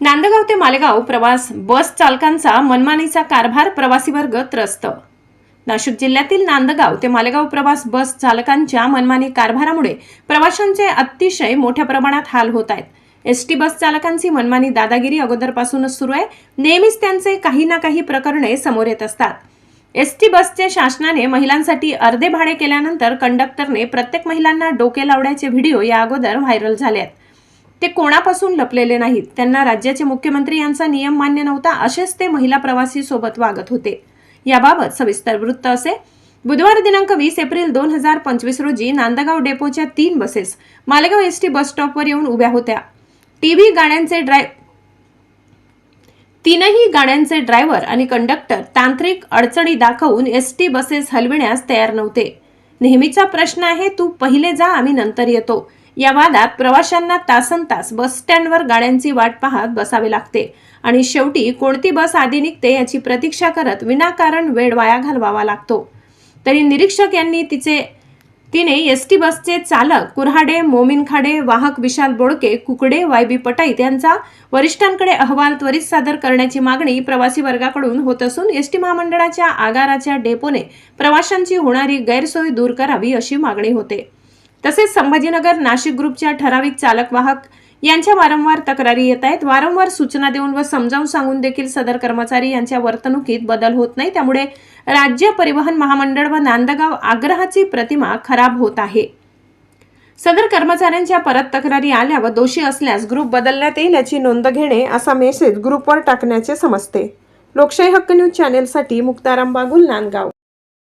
नांदगाव ते मालेगाव प्रवास बस चालकांचा मनमानीचा कारभार प्रवासी वर्ग त्रस्त. नाशिक जिल्ह्यातील नांदगाव ते मालेगाव प्रवास बस चालकांच्या मनमानी कारभारामुळे प्रवाशांचे अतिशय मोठ्या प्रमाणात हाल होत आहेत. एस टी बस चालकांची मनमानी दादागिरी अगोदरपासूनच सुरू आहे. नेहमीच त्यांचे काही ना काही प्रकरणे समोर येत असतात. एस टी बसचे शासनाने महिलांसाठी अर्धे भाडे केल्यानंतर कंडक्टरने प्रत्येक महिलांना डोके लावण्याचे व्हिडिओ या अगोदर व्हायरल झाले आहेत. ते कोणापासून लपलेले नाहीत. त्यांना राज्याचे मुख्यमंत्री यांचा नियम मान्य नव्हता असेच ते महिला प्रवासी सोबत वागत होते. याबाबत सविस्तर वृत्त असे. बुधवार दिनांक वीस एप्रिल दोन हजार पंचवीस रोजी नांदगाव डेपोच्या तीन buses Malegaon S T bus स्टॉपवर येऊन उभ्या होत्या. टीव्ही गाड्यांचे ड्राय तीनही गाड्यांचे ड्रायव्हर आणि कंडक्टर तांत्रिक अडचणी दाखवून एस टी बसेस हलविण्यास तयार नव्हते. नेहमीचा प्रश्न आहे तू पहिले जा आम्ही नंतर येतो. या वादात प्रवाशांना तासन तास बस स्टँडवर गाड्यांची वाट पाहत बसावे लागते. आणि शेवटी कोणती बस आधी निघते याची प्रतीक्षा करत विनाकारण वेळ वाया घालवावा लागतो. तरी निरीक्षक यांनी तिचे तिने एस टी बसचे चालक कुऱ्हाडे मोमिन खाडे वाहक विशाल बोडके कुकडे वाय बी पटाईत यांचा वरिष्ठांकडे अहवाल त्वरित सादर करण्याची मागणी प्रवासी वर्गाकडून होत असून एस टी महामंडळाच्या आगाराच्या डेपोने प्रवाशांची होणारी गैरसोय दूर करावी अशी मागणी होते. तसेच संभाजीनगर नाशिक ग्रुपच्या ठराविक चालक वाहक यांच्या वारंवार तक्रारी येत आहेत. वारंवार सूचना देऊन व समजावून सांगून देखील सदर कर्मचारी यांच्या वर्तणुकीत बदल होत नाही. त्यामुळे राज्य परिवहन महामंडळ व नांदगाव आग्रहाची प्रतिमा खराब होत आहे. सदर कर्मचाऱ्यांच्या परत तक्रारी आल्या व दोषी असल्यास ग्रुप बदलण्यात येईल याची नोंद घेणे असा मेसेज ग्रुपवर टाकण्याचे समजते. लोकशाही हक्क न्यूज चॅनेलसाठी मुक्ताराम बागुल नांदगाव.